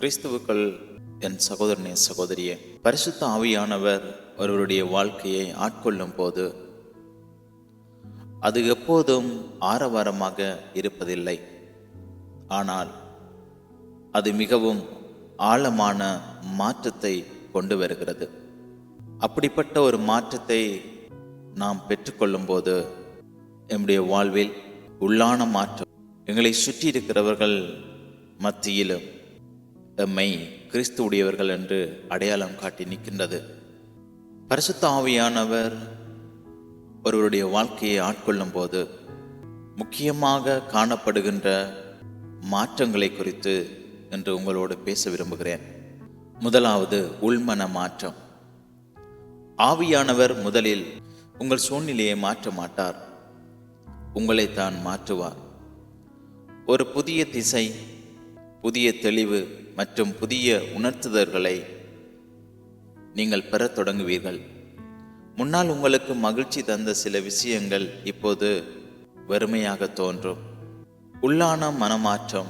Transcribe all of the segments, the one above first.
கிறிஸ்துவுக்குள் என் சகோதரனே சகோதரியே பரிசுத்த ஆவியானவர் ஒருவருடைய வாழ்க்கையை ஆட்கொள்ளும் போது அது எப்போதும் ஆரவாரமாக இருப்பதில்லை. ஆனால் அது மிகவும் ஆழமான மாற்றத்தை கொண்டு வருகிறது. அப்படிப்பட்ட ஒரு மாற்றத்தை நாம் பெற்றுக்கொள்ளும் போது நம்முடைய வாழ்வில் உள்ளான மாற்றம் எங்களை சுற்றி இருக்கிறவர்கள் மத்தியிலும் எம்மை கிறிஸ்துவுடையவர்கள் என்று அடையாளம் காட்டி நிற்கின்றது. பரிசுத்த ஆவியானவர் ஒருவருடைய வாழ்க்கையை ஆட்கொள்ளும் போது முக்கியமாக காணப்படுகின்ற மாற்றங்களை குறித்து என்று உங்களோடு பேச விரும்புகிறேன். முதலாவது உள்மன மாற்றம். ஆவியானவர் முதலில் உங்கள் சூழ்நிலையை மாற்ற மாட்டார். உங்களை தான் மாற்றுவார். ஒரு புதிய திசை புதிய தெளிவு மற்றும் புதிய உணர்த்துதல்களை நீங்கள் பெறத் தொடங்குவீர்கள். முன்னால் உங்களுக்கு மகிழ்ச்சி தந்த சில விஷயங்கள் இப்போது வெறுமையாக தோன்றும். உள்ளான மனமாற்றம்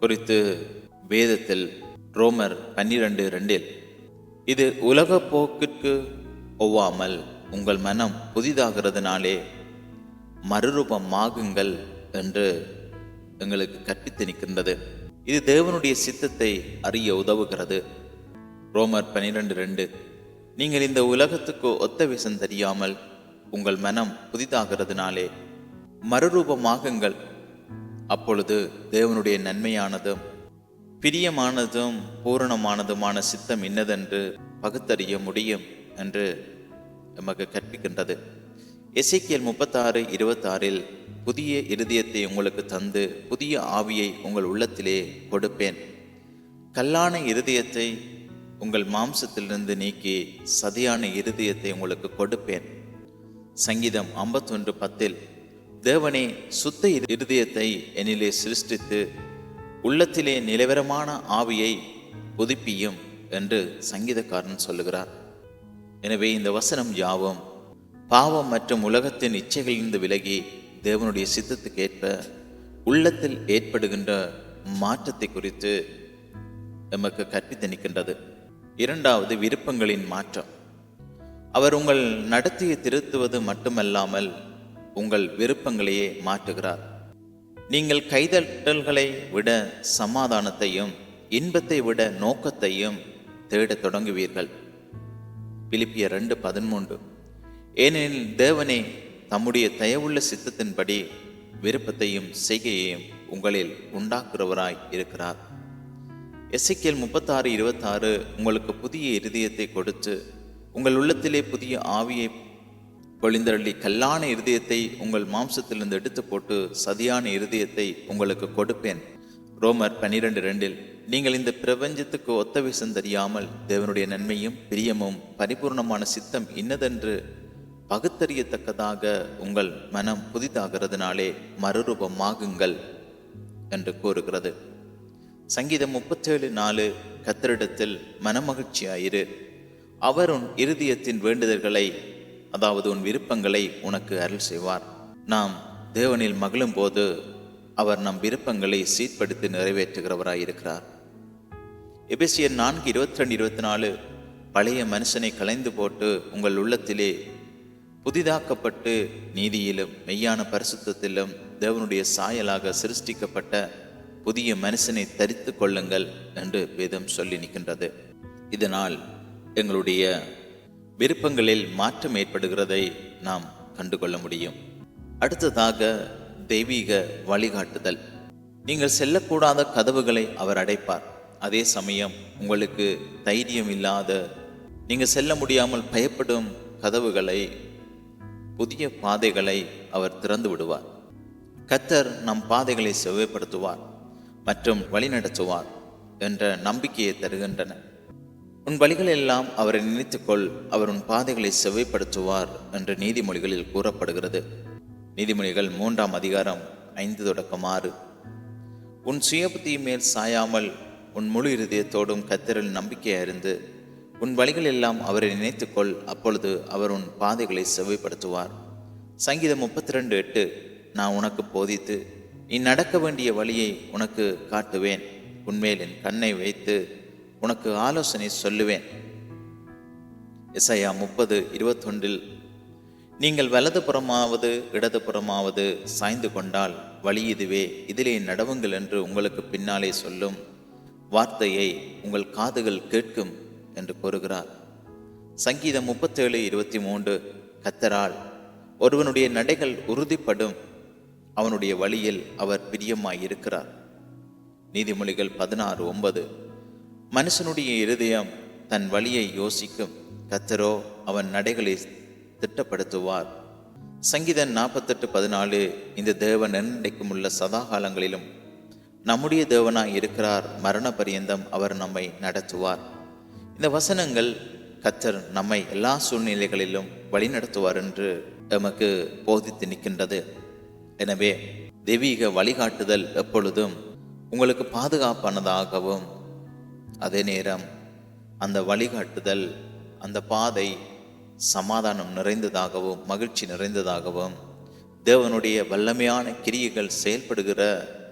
குறித்து வேதத்தில் ரோமர் பன்னிரண்டு ரெண்டில் இது உலக போக்கிற்கு ஒவ்வாமல் உங்கள் மனம் புதிதாகிறதுனாலே மறுரூபமாகுங்கள் என்று எங்களுக்கு கற்பித்து நிற்கின்றது. இது தேவனுடைய சித்தத்தை அறிய உதவுகிறது. ரோமர் பனிரெண்டு ரெண்டு நீங்கள் இந்த உலகத்துக்கு ஒத்த விஷம் தெரியாமல் உங்கள் மனம் புதிதாகிறதுனாலே மறுரூபமாகுங்கள். அப்பொழுது தேவனுடைய நன்மையானதும் பிரியமானதும் பூரணமானதுமான சித்தம் இன்னதென்று பகுத்தறிய முடியும் என்று நமக்கு கற்பிக்கின்றது. எசைக்கியல் முப்பத்தாறு இருபத்தாறில் புதிய இருதயத்தை உங்களுக்கு தந்து புதிய ஆவியை உங்கள் உள்ளத்திலே கொடுப்பேன். கல்லான இருதயத்தை உங்கள் மாம்சத்திலிருந்து நீக்கி சதியான இருதயத்தை உங்களுக்கு கொடுப்பேன். சங்கீதம் ஐம்பத்தொன்று பத்தில் தேவனே சுத்த இருதயத்தை என்னிலே சிருஷ்டித்து உள்ளத்திலே நிலவரமான ஆவியை புதுப்பியும் என்று சங்கீதக்காரன் சொல்லுகிறார். எனவே இந்த வசனம் யாவும் பாவம் மற்றும் உலகத்தின் இச்சைகளிலிருந்து விலகி தேவனுடைய சித்தத்துக்கு ஏற்ப உள்ளத்தில் ஏற்படுகின்ற மாற்றத்தை குறித்து எமக்கு கற்பித்து நிற்கின்றது இரண்டாவது விருப்பங்களின் மாற்றம். அவர் உங்கள் நடத்தையை திருத்துவது மட்டுமல்லாமல் உங்கள் விருப்பங்களையே மாற்றுகிறார். நீங்கள் கைதட்டல்களை விட சமாதானத்தையும் இன்பத்தை விட நோக்கத்தையும் தேடத் தொடங்குவீர்கள். பிலிப்பிய ரெண்டு பதிமூன்று. ஏனெனில் தேவனே தம்முடைய தயவுள்ள சித்தத்தின்படி விருப்பத்தையும் செய்கையையும் உங்களில் உண்டாக்குறவராய் இருக்கிறார். எஸ்ஐக்கியல் முப்பத்தாறு இருபத்தாறு உங்களுக்கு புதிய இருதயத்தை கொடுத்து உங்கள் உள்ளத்திலே புதிய ஆவியை பொழிந்தள்ளி கல்லான இருதயத்தை உங்கள் மாம்சத்திலிருந்து எடுத்து போட்டு சதியான இருதயத்தை உங்களுக்கு கொடுப்பேன். ரோமர் பன்னிரெண்டு ரெண்டில் நீங்கள் இந்த பிரபஞ்சத்துக்கு ஒத்த விஷம் தெரியாமல் தேவனுடைய நன்மையும் பிரியமும் பரிபூர்ணமான சித்தம் இன்னதென்று பகுத்தறியத்தக்கதாக உங்கள் மனம் புதிதாகிறதுனாலே மறுரூபமாகுங்கள் என்று கூறுகிறது. சங்கீதம் முப்பத்தேழு நாலு கத்தரிடத்தில் மனமகிழ்ச்சியாயிரு. அவர் உன் இருதயத்தின் வேண்டுதல்களை அதாவது உன் விருப்பங்களை உனக்கு அருள் செய்வார். நாம் தேவனில் மகிழும் போது அவர் நம் விருப்பங்களை சீர்படுத்தி நிறைவேற்றுகிறவராயிருக்கிறார். எபிசியன் நான்கு இருபத்தி ரெண்டு இருபத்தி நாலு பழைய மனுஷனை கலைந்து போட்டு உங்கள் உள்ளத்திலே புதிதாக்கப்பட்டு நீதியிலும் மெய்யான பரிசுத்தத்திலும் தேவனுடைய சாயலாக சிருஷ்டிக்கப்பட்ட புதிய மனுஷனை தரித்து கொள்ளுங்கள் என்று வேதம் சொல்லி நிற்கின்றது. இதனால் எங்களுடைய விருப்பங்களில் மாற்றம் ஏற்படுகிறதை நாம் கண்டுகொள்ள முடியும். அடுத்ததாக தெய்வீக வழிகாட்டுதல். நீங்கள் செல்லக்கூடாத கதவுகளை அவர் அடைப்பார். அதே சமயம் உங்களுக்கு தைரியம் இல்லாத நீங்கள் செல்ல முடியாமல் பயப்படும் கதவுகளை புதிய பாதைகளை அவர் திறந்து விடுவார். கத்தர் நம் பாதைகளை செவ்வைப்படுத்துவார் மற்றும் வழிநடத்துவார் என்ற நம்பிக்கையை தருகின்றன. உன் வழிகள் எல்லாம் அவரை நினைத்துக்கொள் அவர் உன் பாதைகளை செவ்வைப்படுத்துவார் என்று நீதிமொழிகளில் கூறப்படுகிறது. நீதிமொழிகள் மூன்றாம் அதிகாரம் ஐந்து தொடக்கம் ஆறு. உன் சுயபுத்தி மேல் சாயாமல் உன் முழு இருதயத்தோடும் கத்தரில் நம்பிக்கை அறிந்து உன் வழிகள் எல்லாம் அவரை நினைத்துக்கொள் அப்பொழுது அவர் உன் பாதைகளை செவ்வைப்படுத்துவார். சங்கீதம் முப்பத்தி ரெண்டு எட்டு நான் உனக்கு போதித்து நீ நடக்க வேண்டிய வழியை உனக்கு காட்டுவேன். உன்மேல் என் கண்ணை வைத்து உனக்கு ஆலோசனை சொல்லுவேன். இசையா முப்பது இருபத்தொன்றில் நீங்கள் வலது புறமாவது இடது புறமாவது சாய்ந்து கொண்டால் வழி இதுவே. இதிலே நடவுங்கள் என்று உங்களுக்கு பின்னாலே சொல்லும் வார்த்தையை உங்கள் காதுகள் கேட்கும். என்று கூறுகிறார். சங்கீதம் முப்பத்தேழு இருபத்தி மூன்று கத்தரால் ஒருவனுடைய நடைகள் உறுதிப்படும் அவனுடைய வழியில் அவர் பிரியமாயிருக்கிறார். நீதிமொழிகள் பதினாறு ஒன்பது மனுஷனுடைய இருதயம் தன் வழியை யோசிக்கும் கத்தரோ அவன் நடைகளை திட்டப்படுத்துவார். சங்கீதம் நாற்பத்தெட்டு பதினாலு இந்த தேவன் என்னைக்கும் உள்ள சதா காலங்களிலும் நம்முடைய தேவனாய் இருக்கிறார் மரண பரியந்தம் அவர் நம்மை நடத்துவார். இந்த வசனங்கள் கத்தர் நம்மை எல்லா சூழ்நிலைகளிலும் வழிநடத்துவார் என்று எமக்கு போதித்து நிற்கின்றது. எனவே தெய்வீக வழிகாட்டுதல் எப்பொழுதும் உங்களுக்கு பாதுகாப்பானதாகவும் அதே நேரம் அந்த வழிகாட்டுதல் அந்த பாதை சமாதானம் நிறைந்ததாகவும் மகிழ்ச்சி நிறைந்ததாகவும் தேவனுடைய வல்லமையான கிரியைகள் செயல்படுகிற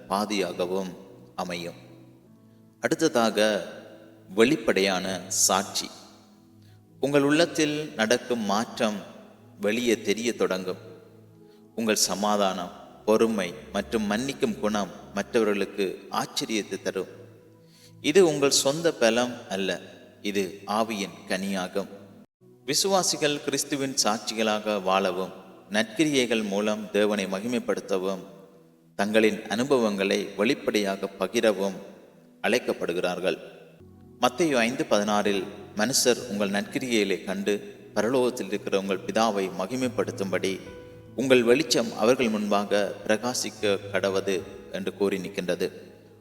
பாதையாகவும் அமையும். அடுத்ததாக வெளிப்படையான சாட்சி. உங்கள் உள்ளத்தில் நடக்கும் மாற்றம் வெளியே தெரிய தொடங்கும். உங்கள் சமாதானம் பொறுமை மற்றும் மன்னிக்கும் குணம் மற்றவர்களுக்கு ஆச்சரியத்தை தரும். இது உங்கள் சொந்த பலம் அல்ல இது ஆவியின் கனியாகும். விசுவாசிகள் கிறிஸ்துவின் சாட்சிகளாக வாழவும் நற்கிரியைகள் மூலம் தேவனை மகிமைப்படுத்தவும் தங்களின் அனுபவங்களை வெளிப்படையாக பகிரவும் அழைக்கப்படுகிறார்கள். மத்தையோ ஐந்து பதினாறில் மனுஷர் உங்கள் நற்கிரியையிலே கண்டு பரலோகத்தில் இருக்கிற உங்கள் பிதாவை மகிமைப்படுத்தும்படி உங்கள் வெளிச்சம் அவர்கள் முன்பாக பிரகாசிக்க கடவது என்று கூறி நிற்கின்றது.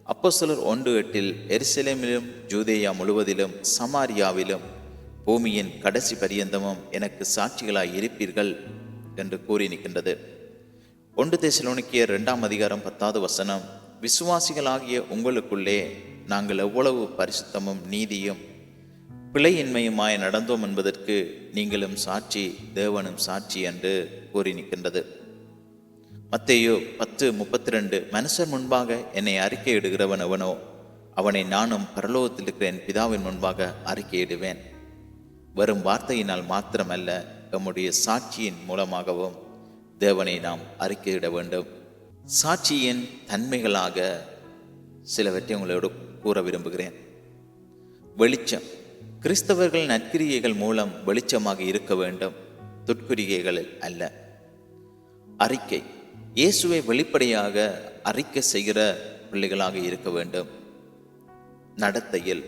அப்போஸ்தலர் ஒன்று எட்டில் எருசலேமிலும் ஜூதேயா முழுவதிலும் சமாரியாவிலும் பூமியின் கடைசி பரியந்தமும் எனக்கு சாட்சிகளாய் இருப்பீர்கள் என்று கூறி நிற்கின்றது. ஒன்று தேசலோனுக்கிய இரண்டாம் அதிகாரம் பத்தாவது வசனம் விசுவாசிகளாகிய உங்களுக்குள்ளே நாங்கள் எவ்வளவு பரிசுத்தமும் நீதியும் பிழையின்மையுமாய் நடந்தோம் என்பதற்கு நீங்களும் சாட்சி தேவனும் சாட்சி என்று கூறி நிற்கின்றது. மத்தையோ பத்து முப்பத்தி ரெண்டு மனுஷர் முன்பாக என்னை அறிக்கையிடுகிறவன் எவனோ அவனை நானும் பரலோகத்தில் இருக்கிற என் பிதாவின் முன்பாக அறிக்கையிடுவேன். வரும் வார்த்தையினால் மாத்திரமல்ல நம்முடைய சாட்சியின் மூலமாகவும் தேவனை நாம் அறிக்கையிட வேண்டும். சாட்சியின் தன்மைகளாக சிலவற்றை உங்களோட கூற விரும்புகிறேன். வெளிச்சம். கிறிஸ்தவர்கள் நற்கிரியைகள் மூலம் வெளிச்சமாக இருக்க வேண்டும். துட்குரிகைகளில் அல்ல. அறிக்கை. இயேசுவை வெளிப்படையாக அறிக்கை செய்கிற பிள்ளைகளாக இருக்க வேண்டும். நடத்தையில்.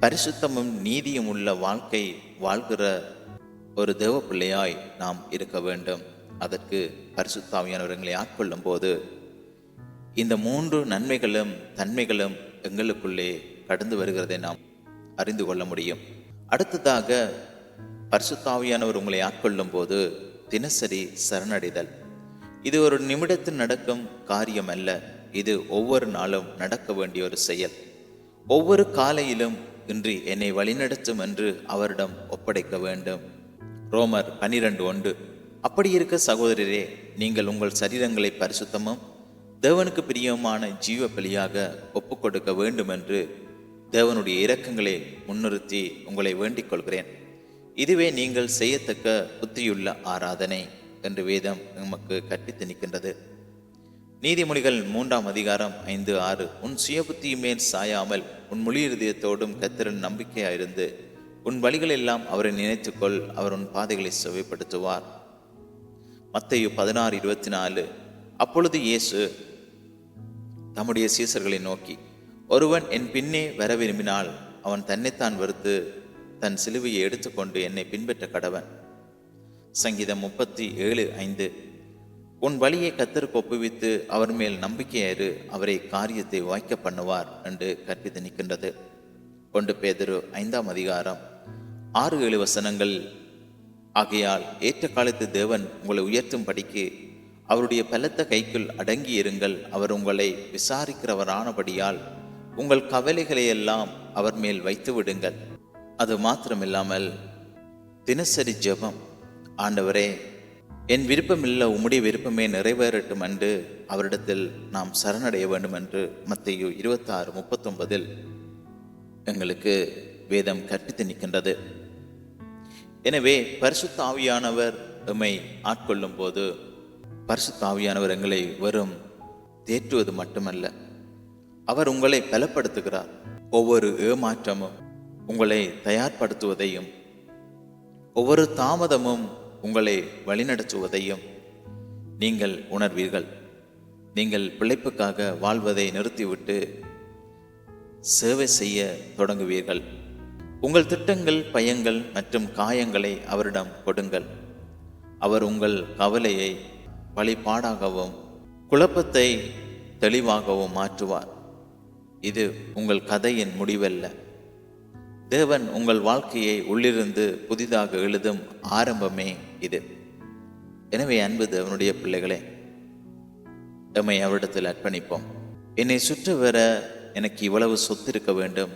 பரிசுத்தமும் நீதியும் உள்ள வாழ்க்கை வாழ்கிற ஒரு தேவ பிள்ளையாய் நாம் இருக்க வேண்டும். அதற்கு பரிசுத்தாவியானவர்களை ஆட்கொள்ளும் போது இந்த மூன்று நன்மைகளும் தன்மைகளும் எங்களுக்குள்ளே கடந்து வருகிறதை நாம் அறிந்து கொள்ள முடியும். அடுத்ததாக பரிசுத்தாவியானவர் உங்களை ஆட்கொள்ளும் போது தினசரி சரணடைதல். இது ஒரு நிமிடத்தில் நடக்கும் காரியம் அல்ல இது ஒவ்வொரு நாளும் நடக்க வேண்டிய ஒரு செயல். ஒவ்வொரு காலையிலும் இன்று என்னை வழிநடத்தும் என்று அவரிடம் ஒப்படைக்க வேண்டும். ரோமர் பனிரெண்டு ஒன்று. அப்படி இருக்க சகோதரரே நீங்கள் உங்கள் சரீரங்களை பரிசுத்தமும் தேவனுக்கு பிரியமான ஜீவ பலியாக ஒப்பு கொடுக்க வேண்டும் என்று தேவனுடைய இரக்கங்களை முன்னிறுத்தி உங்களை வேண்டிக் கொள்கிறேன். இதுவே நீங்கள் செய்யத்தக்க புத்தியுள்ள ஆராதனை என்று வேதம் நமக்கு கற்பித்து நிற்கின்றது. நீதிமொழிகள் மூன்றாம் அதிகாரம் ஐந்து ஆறு உன் சுயபுத்தி மேல் சாயாமல் உன் மொழி இருதயத்தோடும் கத்திரன் நம்பிக்கையாயிருந்து உன் வழிகளெல்லாம் அவரை நினைத்துக்கொள் அவர் உன் பாதைகளை செவைப்படுத்துவார். மத்தையு பதினாறு இருபத்தி நாலு அப்பொழுது இயேசு தம்முடைய சீசர்களை நோக்கி ஒருவன் என் பின்னே வர விரும்பினால் அவன் தன்னைத்தான் வெறுத்து தன் சிலுவையை எடுத்துக்கொண்டு என்னை பின்பற்ற கடவன். சங்கீதம் முப்பத்தி ஏழு ஐந்து. உன் வழியை கத்தருக்கு ஒப்புவித்து அவர் மேல் நம்பிக்கையேறு அவரை காரியத்தை வாய்க்க பண்ணுவார் என்று கற்பித்து நிற்கின்றது. கொண்டு பேதரு ஐந்தாம் அதிகாரம். ஆறு ஏழு வசனங்கள். ஆகையால் ஏற்ற காலத்து தேவன் உங்களை உயர்த்தும் படிக்கு அவருடைய பலத்த கைக்குள் அடங்கி இருங்கள். அவர் உங்களை விசாரிக்கிறவரானபடியால் உங்கள் கவலைகளை எல்லாம் அவர் மேல் வைத்து விடுங்கள். அது மாத்திரமில்லாமல் தினசரி ஜெபம். ஆண்டவரே என் விருப்பமில்ல உம்முடைய விருப்பமே நிறைவேறட்டும் என்று அவரிடத்தில் நாம் சரணடைய வேண்டும் என்று மத்திய இருபத்தாறு முப்பத்தொன்பதில் எங்களுக்கு வேதம் கற்பித்து நிற்கின்றது. எனவே பரிசுத்த ஆவியானவர் எம்மை ஆட்கொள்ளும் போது பரிசுத்த ஆவியானவர் எங்களை வெறும் தேற்றுவது மட்டுமல்ல. அவர் உங்களை பலப்படுத்துகிறார். ஒவ்வொரு ஏமாற்றமும் உங்களை தயார்படுத்துவதையும் ஒவ்வொரு தாமதமும் உங்களை வழிநடத்துவதையும் நீங்கள் உணர்வீர்கள். நீங்கள் பிழைப்புக்காக வாழ்வதை நிறுத்திவிட்டு சேவை செய்ய தொடங்குவீர்கள். உங்கள் திட்டங்கள் பயங்கள் மற்றும் காயங்களை அவரிடம் கொடுங்கள். அவர் உங்கள் கவலையை வழிபாடாகவும் குழப்பத்தை தெளிவாகவும் மாற்றுவார். இது உங்கள் கதையின் முடிவல்ல. தேவன் உங்கள் வாழ்க்கையை உள்ளிருந்து புதிதாக எழுதும் ஆரம்பமே இது. எனவே அன்பு தேவனுடைய பிள்ளைகளே எம்மை அவரிடத்தில் அர்ப்பணிப்போம். என்னை சுற்றி வர எனக்கு இவ்வளவு சொத்து இருக்க வேண்டும்.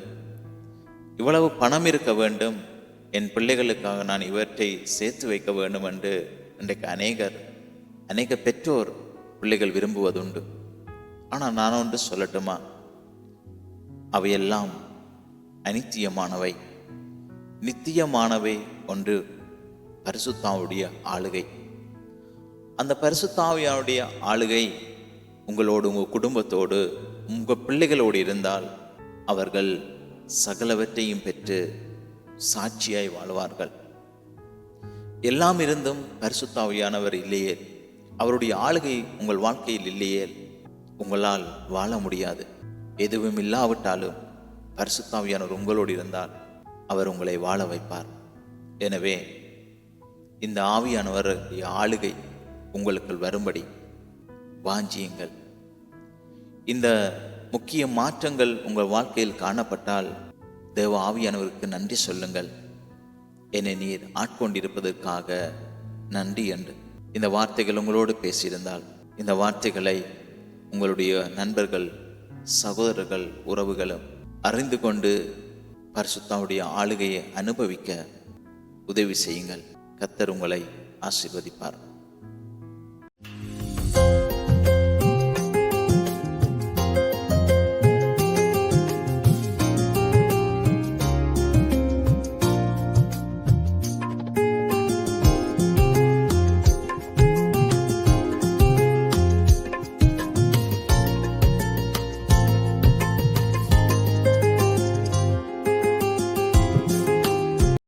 இவ்வளவு பணம் இருக்க வேண்டும். என் பிள்ளைகளுக்காக நான் இவற்றை சேர்த்து வைக்க வேண்டும் என்று இன்றைக்கு அநேகர் அநேக பெற்றோர் பிள்ளைகள் விரும்புவதுண்டு. ஆனால் நான் ஒன்று சொல்லட்டுமா? அவையெல்லாம் அனித்தியமானவை. நித்தியமானவை ஒன்று பரிசுத்தாவுடைய ஆளுகை. அந்த பரிசுத்தாவியாவுடைய ஆளுகை உங்களோடு உங்கள் குடும்பத்தோடு உங்கள் பிள்ளைகளோடு இருந்தால் அவர்கள் சகலவற்றையும் பெற்று சாட்சியாய் வாழ்வார்கள். எல்லாம் இருந்தும் பரிசுத்தாவியானவர் இல்லையே. அவருடைய ஆளுகை உங்கள் வாழ்க்கையில் இல்லையே. உங்களால் வாழ முடியாது. எதுவும் இல்லாவிட்டாலும் பரிசுத்தாவியானவர் உங்களோடு இருந்தால் அவர் உங்களை வாழ வைப்பார். எனவே இந்த ஆவியானவருடைய ஆளுகை உங்களுக்குள் வரும்படி வாஞ்சியுங்கள். இந்த முக்கிய மாற்றங்கள் உங்கள் வாழ்க்கையில் காணப்பட்டால் தேவ ஆவியானவருக்கு நன்றி சொல்லுங்கள். என்னை நீர் ஆட்கொண்டிருப்பதற்காக நன்றி என்று. இந்த வார்த்தைகள் உங்களோடு பேசியிருந்தால் இந்த வார்த்தைகளை உங்களுடைய நண்பர்கள் சகோதரர்கள் உறவுகளும் அறிந்து கொண்டு பரிசுத்தாவுடைய ஆளுகையை அனுபவிக்க உதவி செய்யுங்கள். கத்தர் உங்களை ஆசீர்வதிப்பார்.